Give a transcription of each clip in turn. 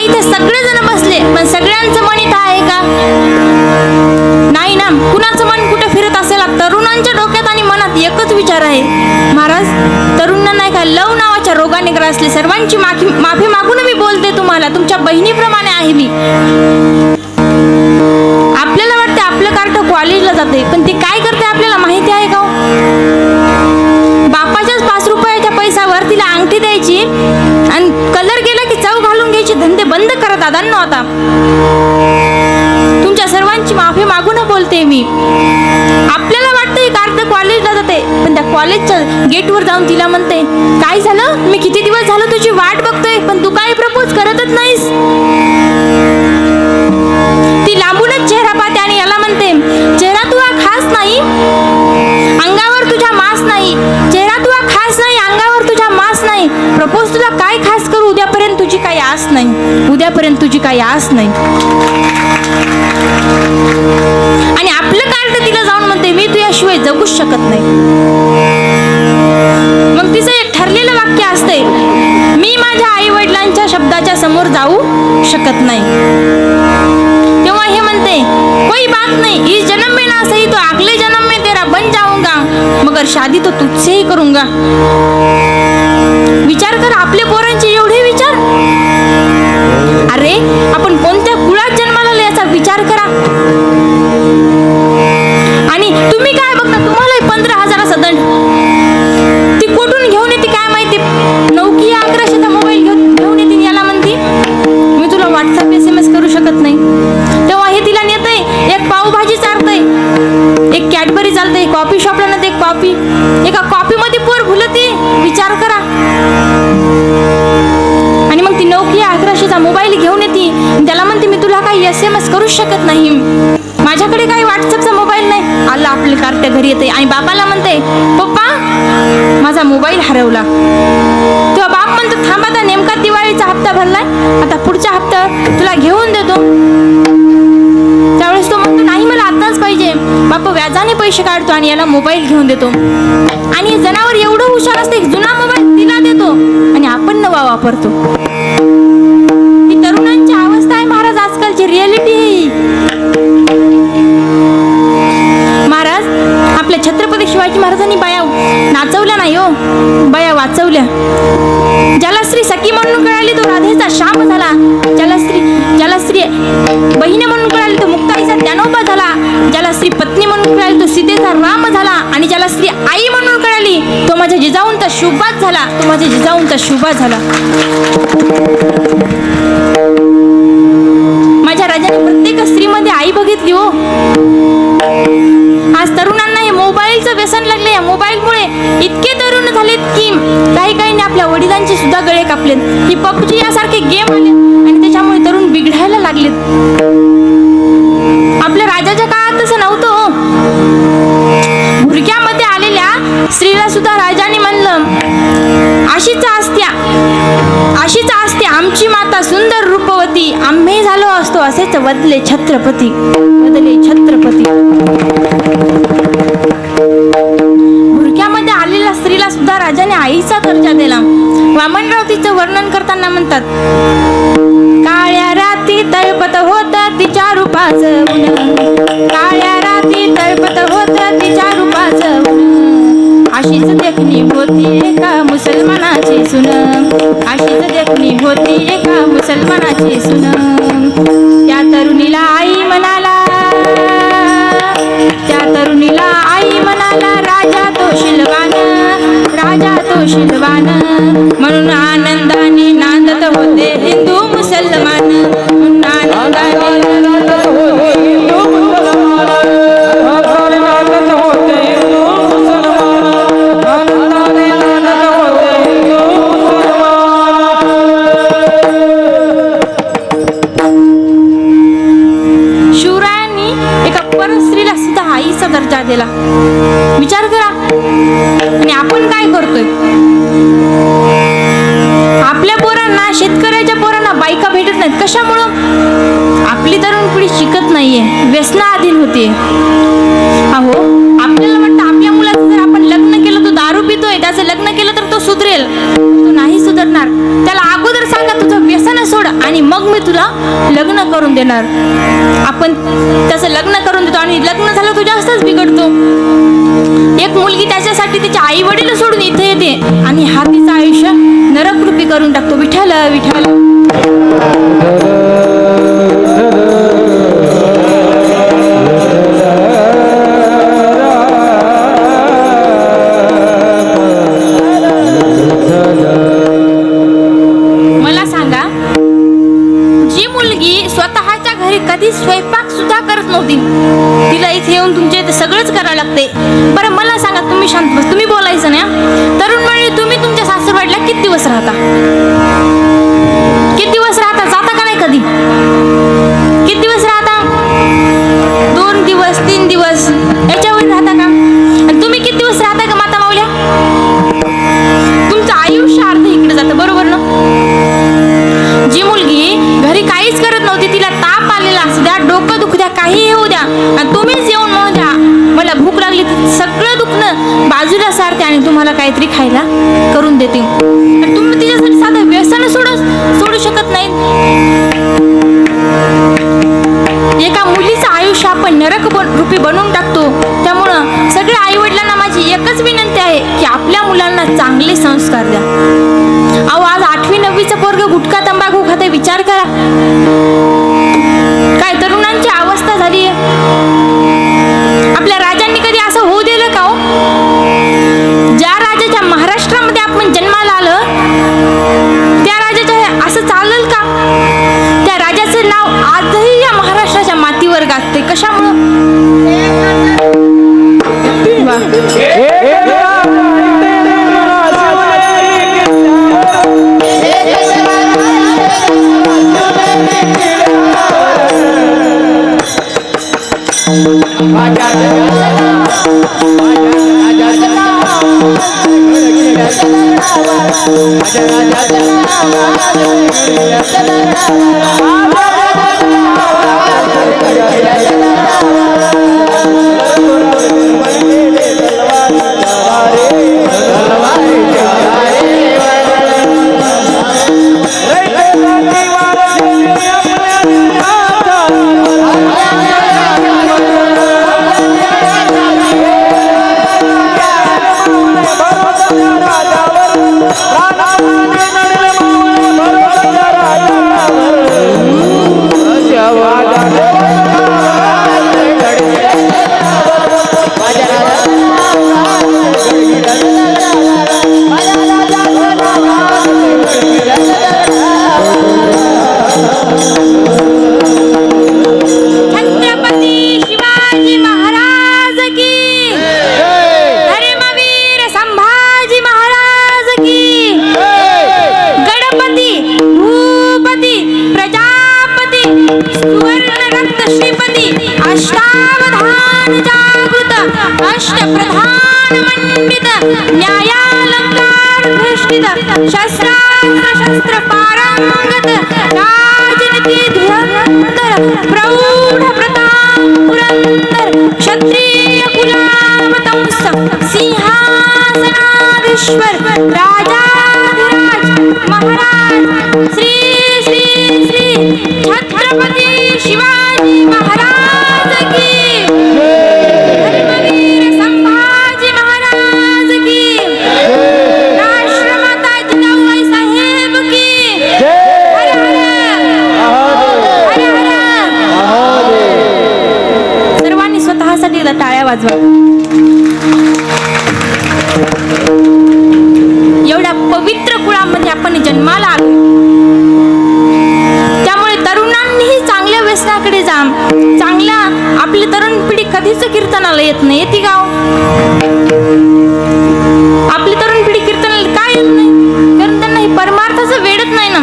इथे सगळेजण बसले. पण सगळ्यांचं मन इथं आहे का? नाही ना. कुणाचं मन कुठे फिरत असेल? तरुणांच्या डोक्यात आणि मनात एकच विचार आहे. महाराज तरुणांना नाही का लव नावाच्या रोगाने ग्रासले. सर्वांची माफी माफी मागून मी बोलते तुम्हाला. तुमच्या बहिणीप्रमाणे आहे मी. आपल्याला वाटते आपलं कार्ट कॉलेजला जाते पण ती काय करते आपल्याला माहिती आहे का हो? बापाच्याच पाच रुपयाच्या पैशावर तिला अंगठी द्यायची आणि कलर तुमचे धंदे बंद करा दादांनो आता. तुमच्या सर्वांची माफी मागून बोलते मी. आपल्याला वाटतं एक अर्ध कॉलेजला जाते पण त्या कॉलेजच्या गेटवर जाऊन तिला म्हणते काय झालं? मी किती दिवस झालं तुझी वाट बघतोय पण तू काय प्रपोज करतच नाहीस? ती लांबूनच चेहरा पाहते आणि याला म्हणते चेहरा तुझी काही आस नाही. आणि आपलं कार्ड तिला जाऊन म्हणते मी तुझ्याशिवाय जगूच शकत नाही. मग तिचं एक ठरलेलं वाक्य असते मी माझ्या आई वडिलांच्या शब्दाच्या समोर जाऊ शकत नाही. तेव्हा हे म्हणते कोई बात नाही इस जन्म में ना सही तो अगले जन्म में तेरा बन जाऊंगा मगर शादी तो तुझसे ही करूंगा. विचार कर आपले पोरांचे एवढे अरे आपण कोणत्या कुळात जन्माला आलो याचा विचार करा. आणि तुम्ही काय बघता तुम्हाला पंधरा हजाराचा दंड. ती कुठून घेऊन येते काय माहिती? नौकी अकराशेचा थांब आता नेमका दिवाळीचा हप्ता भरलाय. आता पुढचा हप्ता तुला घेऊन देतो. त्यावेळेस तो म्हणतो नाही मला आताच पाहिजे. बाप व्याजाने पैसे काढतो आणि याला मोबाईल घेऊन देतो. आणि जनावर एवढं हुशार असते की जुना मोबाईल तिला देतो आणि आपण नवा वापरतो. ही तरुणांची अवस्था आहे महाराज. आजकालची रियालिटी शिवाजी महाराजांनी बाया नाचवल्या नाही हो. बाया वाचवल्या. ज्याला स्त्री सखी म्हणून कळाली तो राधेचा श्याम झाला. ज्याला स्त्री ज्याला स्त्री बहिणी म्हणून कळाली तो मुक्ताईचा ज्ञानोबा झाला. ज्याला स्त्री पत्नी म्हणून कळाली तो सीतेचा राम झाला. आणि ज्याला स्त्री आई म्हणून कळाली तो माझ्या जिजाऊंचा शुभाच झाला. तो माझ्या जिजाऊंचा शुभा झाला. माझ्या राजाने प्रत्येक स्त्रीमध्ये आई बघितली हो. आज तरुणांना हे मोबाईलचं व्यसन लागले. या मोबाईलमुळे इतके तरुण झालेत की काही काहींनी आपल्या वडिलांचे सुद्धा गळे कापलेत. ही पबजी यासारखे गेम आले आणि त्याच्यामुळे तरुण बिघडायला लागलेत. आपल्या राजाच्या काळात तसं नव्हतं हो. भुरक्यामध्ये आलेल्या स्त्रीला सुद्धा राजाने म्हणलं अशीच असत्या अशीच असते आमची माता सुंदर रूपवती आम्ही झालो असतो असेच बदले छत्रपती बदले छत्रपती. आईचा दिला. वामनराव तिचं वर्णन करताना म्हणतात काळ्या राती तळपत होत तिच्या रूपाच काळ्या राती तळपत होत तिच्या रूपाच अशीच देखणी होती एका मुसलमानाची सुन. अशीच देखणी होती एका मुसलमानाची सुन. त्या तरुणीला आई राजा म्हणून आनंदाने नांदत होते हिंदू मुसलमान. म्हणून आनंदाने व्यसनाधीन होते. अहो आपल्याला वाटतं आपल्या मुलाचं जर आपण लग्न केलं तो दारू पितोय त्याचं लग्न केलं तर तो सुधरेल. तो नाही सुधारणार. त्याला अगोदर सांगा तुझं व्यसन सोड आणि मग मी तुला लग्न करून देणार. आपण त्याचं लग्न करून देतो आणि लग्न झालं तो जास्तच बिघडतो. एक मुलगी त्याच्यासाठी तिचे आई वडील सोडून इथे येते आणि हा तिचं आयुष्य नरकरूपी करून टाकतो. विठ्ठल विठ्ठल. sarata. बाजूला सारते आणि तुम्हाला काहीतरी खायला करून देते. आणि तुम्ही तिच्यासाठी साधं व्यसन सोडू सोडू शकत नाही. एका मुलीचं आयुष्य आपण नरक बन रूपी बनवून टाकतो. त्यामुळं सगळ्या आई वडिलांना माझी एकच विनंती आहे की आपल्या मुलांना चांगले संस्कार द्या. अहो आज आठवी नववीचं पोरग गुटखा तंबाखू खाते विचार करा. प्रधान जागृत अष्टप्रधान मंडित न्यायालंकार भेष्टित शस्त्रास्त्र शस्त्र पारंगत राजनीती धुरंधर प्रौढ प्रताप पुरंदर क्षत्रिय कुलावतंस सिंहासनाधीश्वर राजाधिराज महाराज श्री श्री श्री छत्रपती शिवाजी महाराज। जन्माला आलो त्यामुळे तरुणांनीही चांगल्या व्यसनाकडे जा चांगल्या आपली तरुण पिढी कधीच कीर्तनाला येत नाही. येते गाव हो? आपली तरुण पिढी कीर्तनाला काय येत नाही? कारण त्यांना हे परमार्थाचं वेडत नाही ना.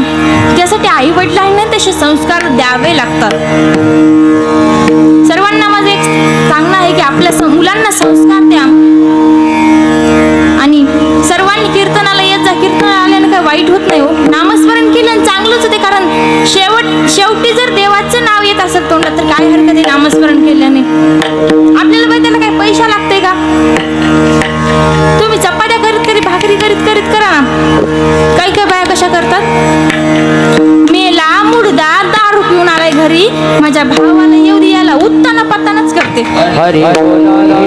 त्यासाठी आई वडिलांना तसे संस्कार द्यावे लागतात. सर्वांना माझं एक सांगणं आहे की आपल्या मुलांना मुलांना હરિ હરિ હરિ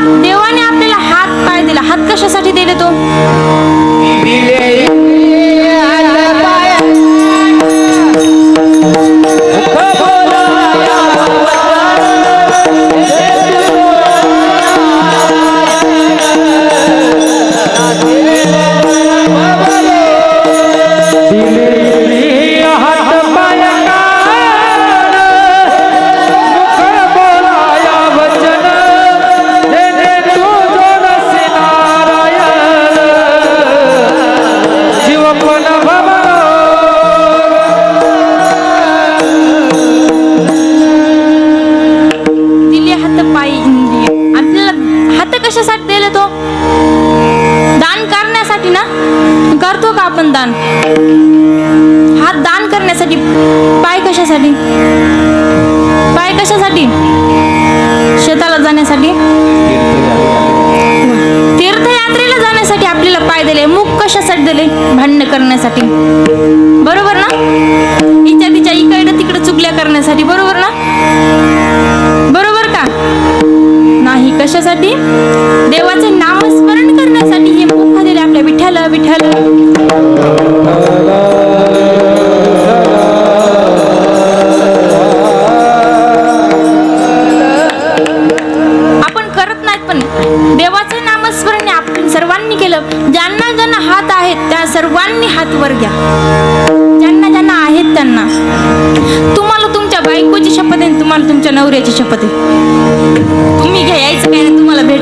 Deus कशासाठी पाय कशासाठी? पाय कशासाठी? शेताला जाण्यासाठी? तीर्थयात्रेला जाण्यासाठी आपल्याला पाय दिले. मुख कशासाठी दिले? भांडण करण्यासाठी. बरोबर ना? हिच्या तिच्या इकडं तिकडं चुकल्या करण्यासाठी. बरोबर ना? बरोबर का? नाही कशासाठी? देवाचे नामस्मरण करण्यासाठी हे मुख दिले आपल्या विठ्ठल विठ्ठल.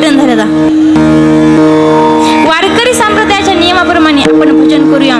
कीर्तन झालेला वारकरी संप्रदायाच्या नियमाप्रमाणे आपण भजन करूया.